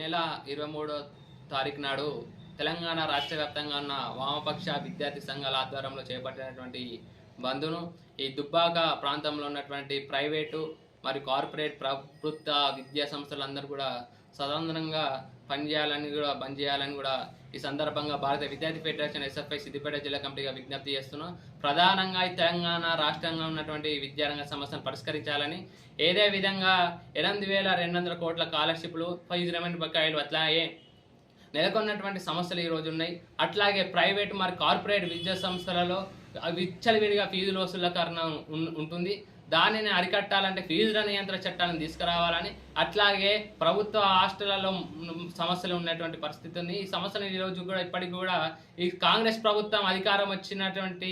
నెల ఇరవై మూడో తారీఖు నాడు తెలంగాణ రాష్ట్ర వ్యాప్తంగా ఉన్న వామపక్ష విద్యార్థి సంఘాల ఆధ్వర్యంలో చేపట్టినటువంటి బంద్ను ఈ దుబ్బాక ప్రాంతంలో ఉన్నటువంటి ప్రైవేటు మరి కార్పొరేట్ ప్రభుత్వ విద్యా సంస్థలందరూ కూడా స్వతంత్రంగా పనిచేయాలని కూడా బంద్ చేయాలని కూడా ఈ సందర్భంగా భారత విద్యార్థి ఫెడరేషన్ ఎస్ఎఫ్ఐ సిద్దిపేట జిల్లా కమిటీగా విజ్ఞప్తి చేస్తున్నాం. ప్రధానంగా ఈ తెలంగాణ రాష్ట్రంగా ఉన్నటువంటి విద్యారంగ సమస్యను పరిష్కరించాలని ఏదే విధంగా ఎనిమిది వేల రెండు వందల కోట్ల స్కాలర్షిప్లు ఫైజ్ రెమెంట్ బకాయిలు అట్లాగే నెలకొన్నటువంటి సమస్యలు ఈ రోజు ఉన్నాయి. అట్లాగే ప్రైవేట్ మరి కార్పొరేట్ విద్యా సంస్థలలో విచ్చలవిడిగా ఫీజుల వసూల కారణం ఉంటుంది. దానిని అరికట్టాలంటే ఫీజు నియంత్రణ చట్టాలను తీసుకురావాలని అట్లాగే ప్రభుత్వ హాస్టళ్ళలో సమస్యలు ఉన్నటువంటి పరిస్థితి ఉంది ఈ సమస్యలు ఈరోజు రోజు కూడా ఇప్పటికి కూడా ఈ కాంగ్రెస్ ప్రభుత్వం అధికారం వచ్చినటువంటి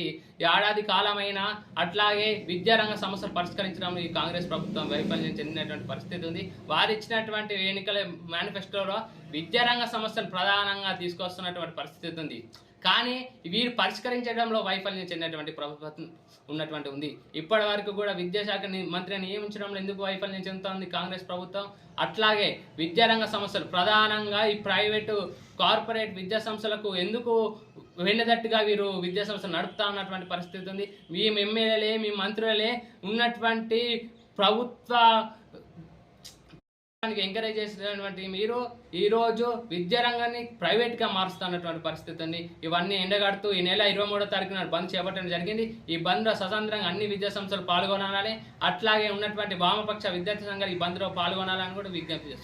ఏడాది కాలమైన అట్లాగే విద్యారంగ సమస్యలు పరిష్కరించడంలో ఈ కాంగ్రెస్ ప్రభుత్వం వైఫల్యం చెందినటువంటి పరిస్థితి ఉంది. వారు ఇచ్చినటువంటి ఎన్నికల మేనిఫెస్టోలో విద్యారంగ సమస్యలు ప్రధానంగా తీసుకొస్తున్నటువంటి పరిస్థితి ఉంది. కానీ వీరు పరిష్కరించడంలో వైఫల్యం చెందినటువంటి ప్రభుత్వం ఉన్నటువంటి ఉంది. ఇప్పటి వరకు కూడా విద్యాశాఖ మంత్రిని నియమించడంలో ఎందుకు వైఫల్యం చెందుతోంది కాంగ్రెస్ ప్రభుత్వం? అట్లాగే విద్యారంగ సంస్థలు ప్రధానంగా ఈ ప్రైవేటు కార్పొరేట్ విద్యా సంస్థలకు ఎందుకు వెన్నదట్టుగా వీరు విద్యా సంస్థలు నడుపుతా ఉన్నటువంటి పరిస్థితి ఉంది. మీ ఎమ్మెల్యేలే మీ మంత్రులే ఉన్నటువంటి ప్రభుత్వ ఎంకరేజ్ చేసినటువంటి మీరు ఈ రోజు విద్యారంగాన్ని ప్రైవేట్గా మారుస్తున్నటువంటి పరిస్థితి ఇవన్నీ ఎండగడుతూ ఈ నెల ఇరవై మూడో తారీఖున బంద్ చేపట్టడం జరిగింది. ఈ బంద్లో స్వతంత్రంగా అన్ని విద్యా సంస్థలు పాల్గొనాలని అట్లాగే ఉన్నటువంటి వామపక్ష విద్యార్థి సంఘాలు ఈ బంద్లో పాల్గొనాలని కూడా విజ్ఞప్తి చేస్తున్నారు.